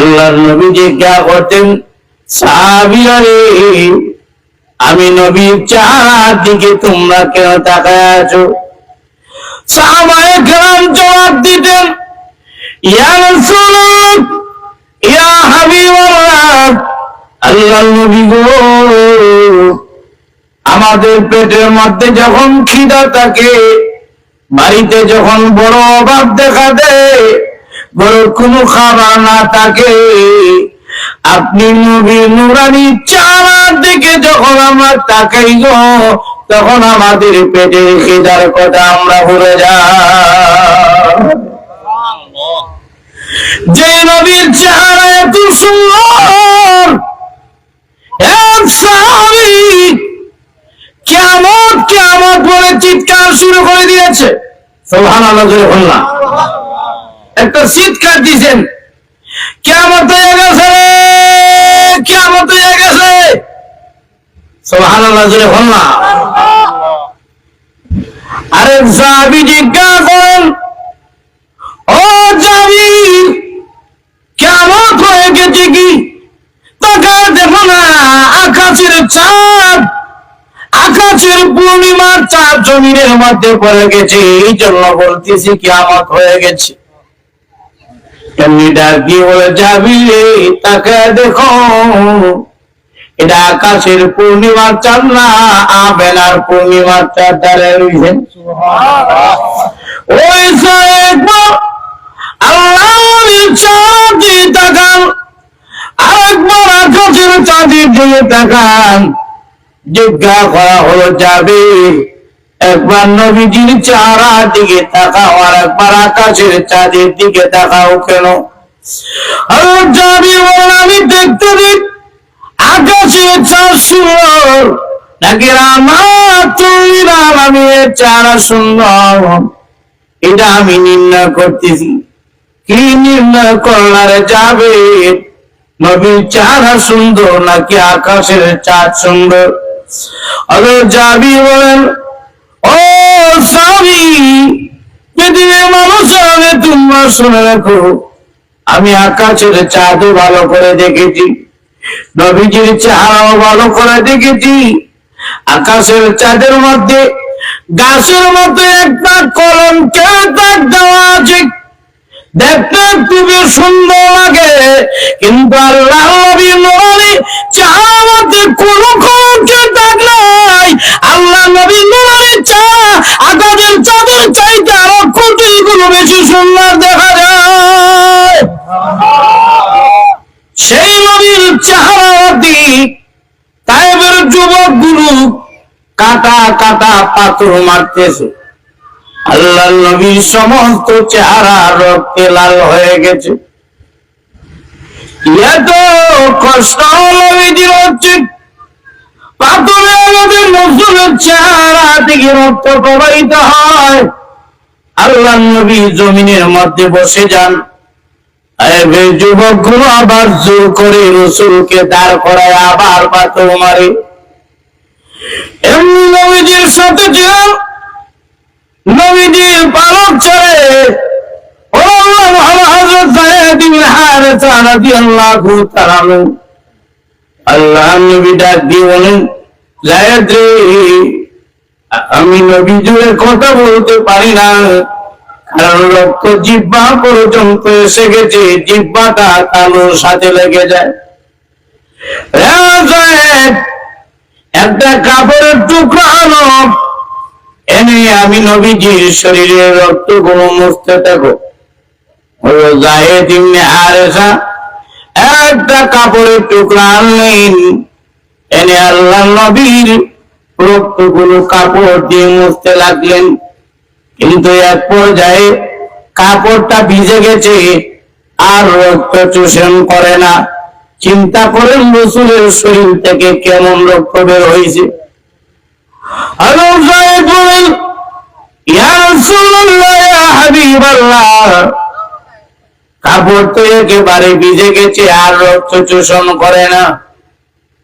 আল্লাহর নবী জিজ্ঞা করতেন আমি নবীর চার দিকে তোমরা কেন তাকায় আছো? জবাব দিতেন, ইয়া নবী গো, আমাদের পেটের মধ্যে যখন খিদা থাকে, বাড়িতে যখন বড় অভাব দেখা দেয় বড় কোনো খাবার না থাকে। আপনি নবীর নুরানি চারার দিকে যখন আমরা তাকাই তখন আমাদের পেটে খিদার কথা আমরা ভুলে যাই। যে নবীর চেহারা এত সুন্দর কেমন কেমন বলে চিৎকার শুরু করে দিয়েছে। সোহান আল্লাহ একটা চিৎকার দিয়েছেন কেমন হয়ে গেছে কেমন হয়ে গেছে। সাহাবী জিজ্ঞাসা করেন, ও কেমন হয়ে গেছে কি? তাকায় দেখো না, আকাশের চাঁদ, আকাশের পূর্ণিমার চাঁদ জমিনের মধ্যে পড়ে গেছে এই জন্য বলতেছি কিয়ামত হয়ে গেছে। এমনি ডাক বলে যাবি রে তাকায় দেখো। এটা আকাশের পূর্ণিমার চাঁদ না, আবেলার পূর্ণিমার রয়েছেন ওই আল্লাহর চাঁদি তাকান, আরেকবার আকাশের চাঁদির দিকে তাকান। জিজ্ঞা করা হলো, যাবে? একবার নবীজির চারা দিকে তাকাও, আর একবার আকাশের চাঁদের দিকে তাকাও কেন? আমি দেখতে দিই আকাশের চাঁদ সুন্দর, নাকি আমার তুমি আমি চারা সুন্দর? এটা আমি নির্ণয় করতেছি। কি নির্ণয় করলার যাবে? নবীর চারা সুন্দর নাকি আকাশের চাঁদ সুন্দর? আরও যাবি বলেন ও স্বামী, পৃথিবীর মানুষ তোমরা শুনে রাখো। আমি আকাশের চাঁদও ভালো করে দেখেছি, নবীজির চেহারাও ভালো করে দেখেছি। আকাশের চাঁদের মধ্যে, গাছের মধ্যে একটা কলম দাগ দেওয়া আছে। দেখতে খুবই সুন্দর লাগে, কিন্তু আল্লাহ নবীর চেহারা দিক তাইবের যুবকগুলো কাটা কাটা পাথর মারতেছে। আল্লাহ নবীর সমস্ত চেহারা রক্তে লাল হয়ে গেছে। এত কষ্ট নবীজির হচ্ছে। পাথরে আমাদের নজরের চেহারা থেকে রক্ত প্রবাহিত হয়। আল্লাহ নবী জমিনের মধ্যে বসে যান। যুবকগুলো আবার জোর করে রসুলকে দাঁড় করায় আবার পাথর মারে। এমনি নবীজির সাথে নবীজির পালক ছেড়ে আল্লাহ নবী জুড়ে কথা বলতে পারি না। কারণ রক্ত জিব্বা পর্যন্ত এসে গেছে জিব্বাটা সাথে লেগে যায়। একটা কাপড়ের টুকরা এনে আমি নবীজির শরীরের রক্তগুলো মুছতে থাকো। হলো জাহেদ একটা কাপড়ের টুকরা আনলেন, এনে আল্লাহ নবীর রক্তগুলো কাপড় দিয়ে মুছতে লাগলেন। কিন্তু এক পর্যায়ে কাপড়টা ভিজে গেছে আর রক্ত চোষণ করে না। চিন্তা করেন রসুলের শরীর থেকে কেমন রক্ত বের হয়েছে। কাপড় তো একেবারে ভিজে গেছে আর রক্ত চোষণ করে না।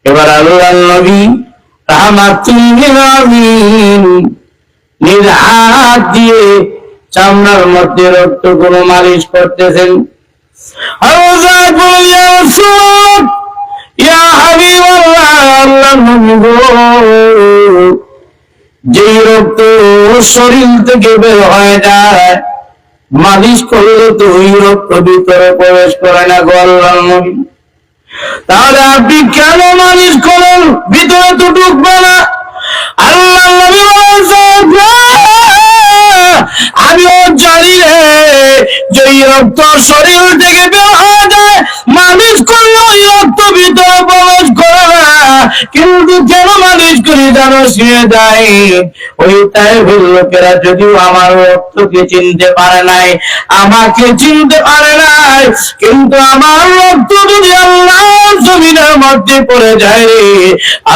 এবার আল্লাহ নবী আলামিন নিজ হাত দিয়ে চামড়ার মধ্যে রক্তগুলো মালিশ করতেছেন। যে রক্ত শরীর থেকে বের হয়ে যায় মালিশ করলে তো ওই রক্ত ভিতরে প্রবেশ করে না গো আল্লাহর নবী। তাহলে আপনি কেন মালিশ করেন? ভিতরে তো ঢুকবে না। আল্লাহ বলেছেন, আমিও জানি রে যে এই রক্ত শরীর থেকে বের হয়ে যায় মানুষ করলে ওই রক্ত ভিতরে প্রবেশ করে না। কিন্তু কেন করি জানো শুয়ে লোকেরা যদিও আমার রক্তকে চিনতে পারে নাই, আমাকে চিনতে পারে নাই, কিন্তু আমার রক্ত যদি আল্লাহ জমিনের মধ্যে পড়ে যায়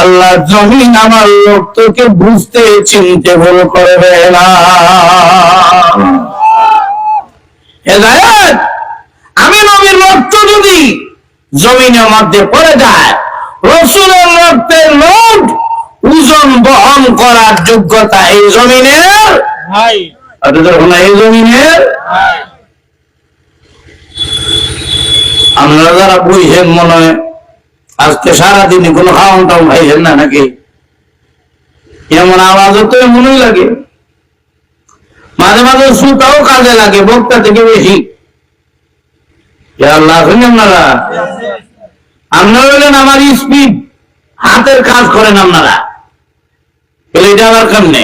আল্লাহ জমিন আমার রক্তকে বুঝতে চিনতে ভুল করবে না। আমি নবীর রক্ত যদি জমিনের মধ্যে পড়ে যায়, রসুলের রক্তের লোক ওজন বহন করার যোগ্যতা এই জমিনের? এই জমিনের? আপনারা যারা বুঝেন মনে হয় আজকে সারাদিনে কোনো খাওয়ান টাউন খাইছেন না নাকি? এমন আওয়াজ তো এমনই লাগে। মাঝে মাঝে সুতাও কাজে লাগে বক্তা থেকে বেশি। আল্লাহ আপনারা? আপনারা হলেন আমার স্পিড হাতের কাজ করেন আপনারা। এটা আবার কেমনে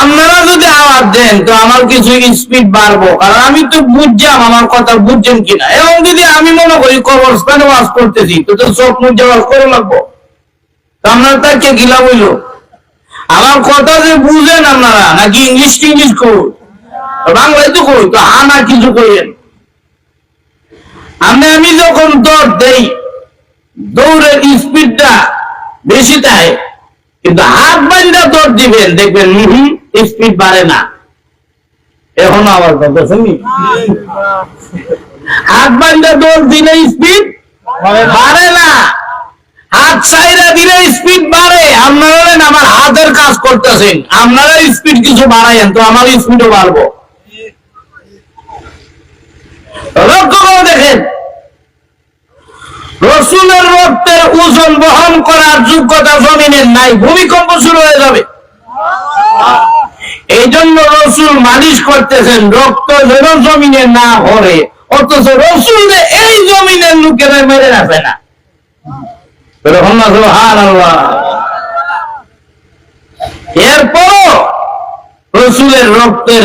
আপনারা যদি আওয়াজ দেন, তো আমার কিছু স্পিড বাড়বো। কারণ আমি তো আমার কথা বুঝছেন কিনা। এবং যদি আমি মনে করি করতেছি, তো তো চোখ ওয়াজ করে লাগবো। আপনার তাকে গিলা বইল আমার কথা যে বুঝেন আপনারা, নাকি ইংলিশ টিংলিশ কই? বাংলায় তো কই? তো হা না কিছু কইেন আমি আমি যখন দৌড় দেই, দৌড়ের স্পিডটা বেশি তাই কিন্তু হাত বান্ধা দৌড় দিবেন, দেখবেন হম স্পিড বাড়ে না। এখন আবার কথা শুনি হাত বান্ধা দৌড় দিলে স্পিড বাড়ে না। হাত সাইরা দিলে স্পিড বাড়ে। আপনারা আমার হাতের কাজ করতেছেন। আপনারা স্পিড কিছু বাড়াইন তো আমার স্পিডও বাড়বো। লক্ষ্য করে দেখেন রসুলের রক্তের ওজন বহন করার যোগ্যতা জমিনের নাই, ভূমিকম্প শুরু হয়ে যাবে। এই জন্য রসুল মালিশ করতেছেন, রক্ত যেন জমিনে না ভরে, অথচ রসুল এই জমিনের লোকেরা মেরে রাখে না। হার এরপরও রসুলের রক্তের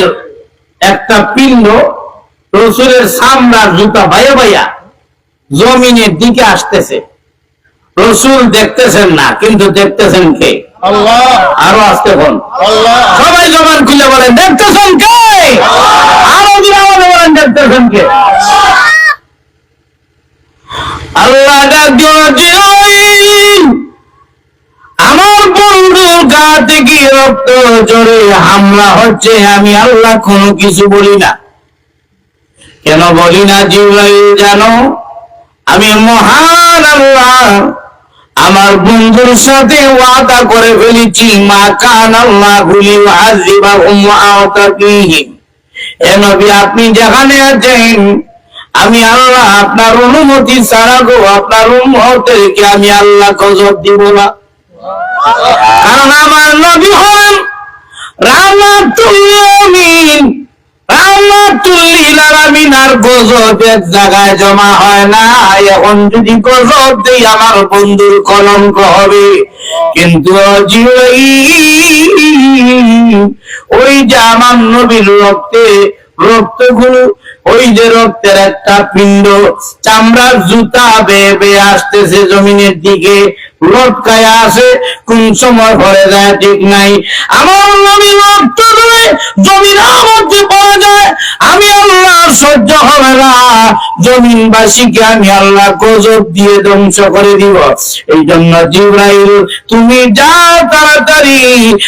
একটা পিণ্ড, রসুলের সামরার জুতা ভাইয়া ভাইয়া জমিনের দিকে আসতেছে। রসুল দেখতেছেন না কিন্তু দেখতেছেন কে? আরও আসতে আল্লাহ। সবাই জবান খুলে বলেন দেখতেছেন কে? আরও দিন বলেন দেখতেছেন কে? আল্লাহ আমার বন্ধুর গা থেকে রক্ত জোরে হামলা হচ্ছে আমি আল্লাহ কোনো কিছু বলি না। কেন বলি না জিব্রাইল জানো? আমি মহান আল্লাহ। আমার বন্ধুর সাথে ওয়াদা করে ফেলেছি, মা কান আল্লাহ গুলি আজিবা এ নবী, আপনি যেখানে আছেন, আমি আল্লাহ আপনার অনুমতি ছাড়া গো, আপনার উম্মতদেরকে আমি আল্লাহ গজব দিব না। কারণ আমার নবী হন রাহমাতুল আমিন জায়গায় জমা হয় না। এখন যদি গজব আমার বন্ধুর কলঙ্ক হবে। কিন্তু ওই যে আমার নবীর রক্তে, রক্তগুলো, ওই যে রক্তের একটা পিণ্ড, চামড়ার জুতা বেয়ে বেয়ে আসতেছে জমিনের দিকে। লটকায় আছে, কোন সময় ভরে যায় ঠিক নাই। আমার নবী রক্ত ধরে জমিনের মধ্যে পড়ে যায়। আমি আল্লাহ সহ্য হবে না। জমিনবাসীকে আমি আল্লাহ গজব দিয়ে ধ্বংস করে দিব। এই জন্য জিব্রাইল, তুমি যাও তাড়াতাড়ি।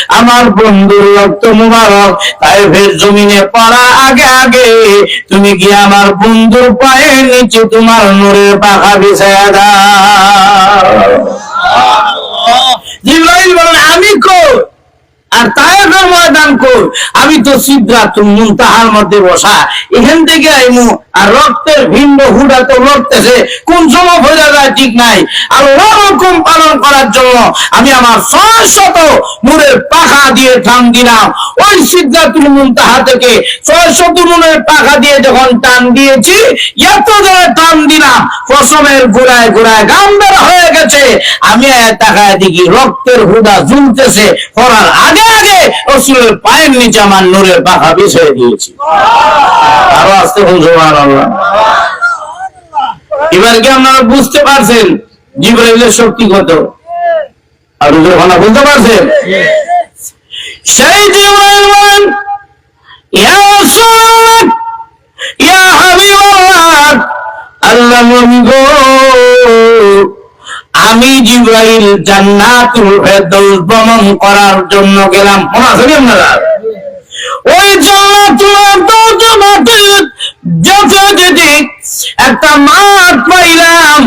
আমার বন্ধুর রক্ত মুবারক, তাইফের জমিনে পড়া আগে আগে। তুমি কি আমার বন্ধুর পায়ের নিচে তোমার নূরের পাখা বিছায়া দাও? জিব্রাইল বলেন আমি কই আর তায়েফের ময়দান কর আমি তো সিদ্ধাতুল মুনতাহার মধ্যে বসা। এখান থেকে আইমু, আর রক্তের ভিন্ন হুডা তো রক্তেছে কোন সময় হয়ে যায় ঠিক নাই। আর ওরকম পালন করার জন্য আমি আমার ছয় শত নূরের পাখা দিয়ে টান দিলাম। ওই সিদ্ধাতুল মুনতাহা থেকে ছয় শত নূরের পাখা দিয়ে যখন টান দিয়েছি এত জোরে টান দিলাম। পশমের গোড়ায় গোড়ায় গাম্বার হয়ে গেছে। আমি তাকায় দেখি রক্তের হুদা ঝুলতেছে। করার আগে আগে রসুলের পায়ের নিচে আমার নূরের পাখা বিছিয়ে দিয়েছি। আরও আসতে আল্লাহ এবার কি আপনারা বুঝতে পারছেন জিব্রাইলের শক্তি কত? আর যখন বুঝতে পারছেন? সেই জিব্রাইল ইয়া রাসূল ইয়া হাবিবাল্লাহ, আল্লাহ গো আমি জিব্রাইল জান্নাতুল ফেরদৌস ভ্রমণ করার জন্য গেলাম। মনে আছে কি আপনারা? ওই জান্নাতুল যেতে একটা মাঠ পাইলাম,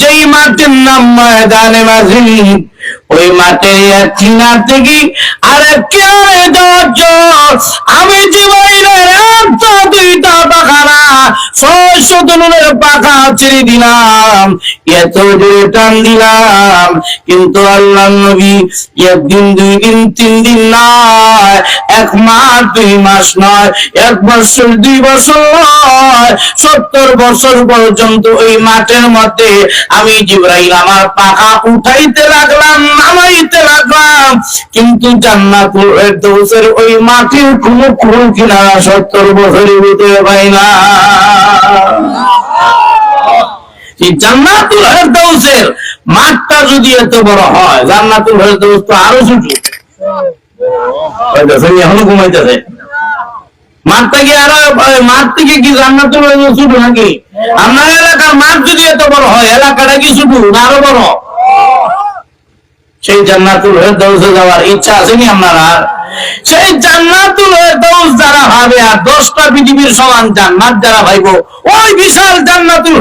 যেই মাঠের নাম ময়দানে মাঝি। ওই মাঠে চিনার থেকে আরে কে যাওয়ার জন্য আমি পাখানা পাখা দিলাম। এত জোরে টান দিলাম, কিন্তু আল্লাহ নবী একদিন, দুই দিন, তিন দিন নয়, এক মাস, দুই মাস নয়, এক বছর, দুই বছর নয়, সত্তর বছর পর্যন্ত ওই মাঠের মধ্যে আমি জিব্রাইল আমার পাখা উঠাইতে লাগলাম। নামাইতে লাগলাম কিন্তু ওই মাটির কোনো সত্তর পাই না। জান্নাতুল ফেরদৌসের মাঠটা যদি এত বড় হয়, জান্নাতুল ফেরদৌস তো আরও ছোট। এখনও ঘুমাইতেছে। আরও মাঠ থেকে কি জান্নাতুল ফেরদৌস ছোট নাকি? আপনার এলাকার মাঠ যদি এত বড় হয়, এলাকাটা কি ছোট না আরও বড়? সেই জান্নাতুল যাওয়ার ইচ্ছা আছে আপনারা? সেই জান্নাতুল ফেরদৌস যারা ভাবে আর দশটা পৃথিবীর সমান জান্নাত যারা ভাইব, ওই বিশাল জান্নাতুল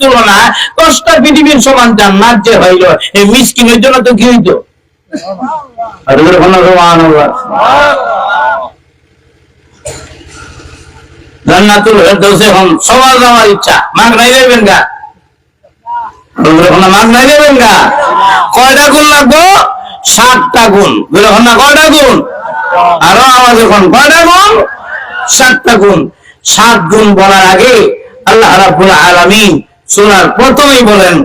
তুলনায় দশটা পৃথিবীর সমান জান্নাত যে হইল এই মিসকিনের জন্য তো কি হইতো। জান্নাতুল সবার যাওয়ার ইচ্ছা। মাগ নাই দেবেন গা মাছ নাই দেবেন গা? কয়টা গুণ লাগবো সাতটা গুণ বুঝলেন না কয়টা গুণ আরো আওয়াজ এখন কয়টা গুণ সাতটা গুণ সাত গুণ বলার আগে আল্লাহ রাব্বুল আলামিন সূরার প্রথমেই বলেন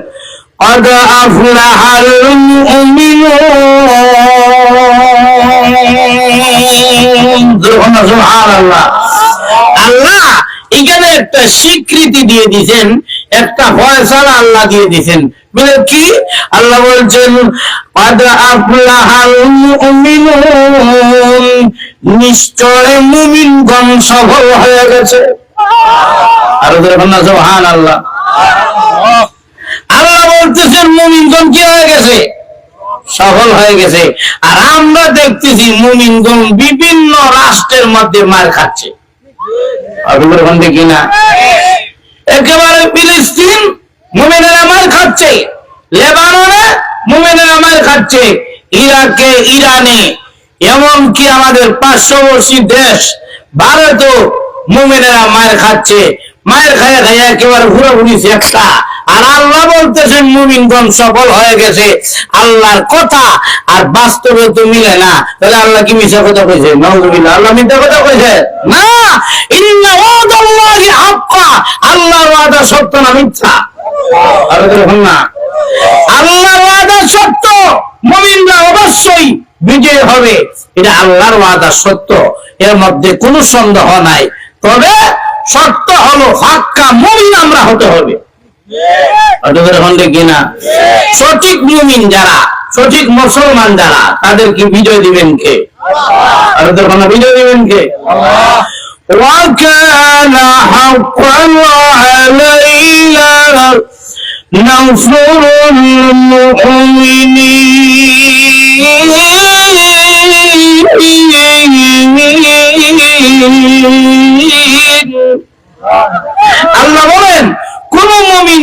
قد أفلح المؤمنون সুবহানাল্লাহ আল্লাহ এখানে একটা স্বীকৃতি দিয়ে দিয়েছেন একটা ফয়সালা আল্লাহ দিয়ে দিয়েছেন। বলে কি? আল্লাহ বলছেন নিশ্চয় মুমিনগণ সফল হয়ে গেছে। আরও দেখুন না সোহান আল্লাহ আল্লাহ বলতেছেন মুমিনগণ কি হয়ে গেছে? সফল হয়ে গেছে। আর আমরা দেখতেছি মুমিনগণ বিভিন্ন রাষ্ট্রের মধ্যে মার খাচ্ছে। অভিজ্ঞ কিনা একেবারে ফিলিস্তিন মুমিনেরা মার খাচ্ছে। লেবাননে মুমিনেরা মার খাচ্ছে। ইরাকে, ইরানে, এমনকি আমাদের পার্শ্ববর্তী দেশ, ভারতও মুমিনেরা মায়ের খাচ্ছে। মায়ের খাইয়া খাইয়া একেবারে ঘুরে ঘুরিছে একটা আর আল্লাহ বলতেছেন, মুমিনগণ সফল হয়ে গেছে। আল্লাহর কথা আর বাস্তবে তো মিলে না। তাহলে আল্লাহ কি মিশা কথা কইছে? নজরুল্লাহ আল্লাহ মিথ্যা কথা কইছে? না। ইন্না ওয়াদাল্লাহি হাক্কা। আল্লাহর ওয়াদা সত্য না মিথ্যা? আর না। আল্লাহর ওয়াদা সত্য, মুমিনরা অবশ্যই বিজয় হবে। এটা আল্লাহর ওয়াদা সত্য। এর মধ্যে কোনো সন্দেহ নাই। তবে শর্ত হলো হাক্কা মুমিন আমরা হতে হবে। কিনা সঠিক মুমিন যারা সঠিক মুসলমান যারা তাদেরকে বিজয় দিবেন কে? বিজয় দিবেন কে? وكان حقا علينا ننصر المؤمنين আল্লাহ বলেন কোন মমিন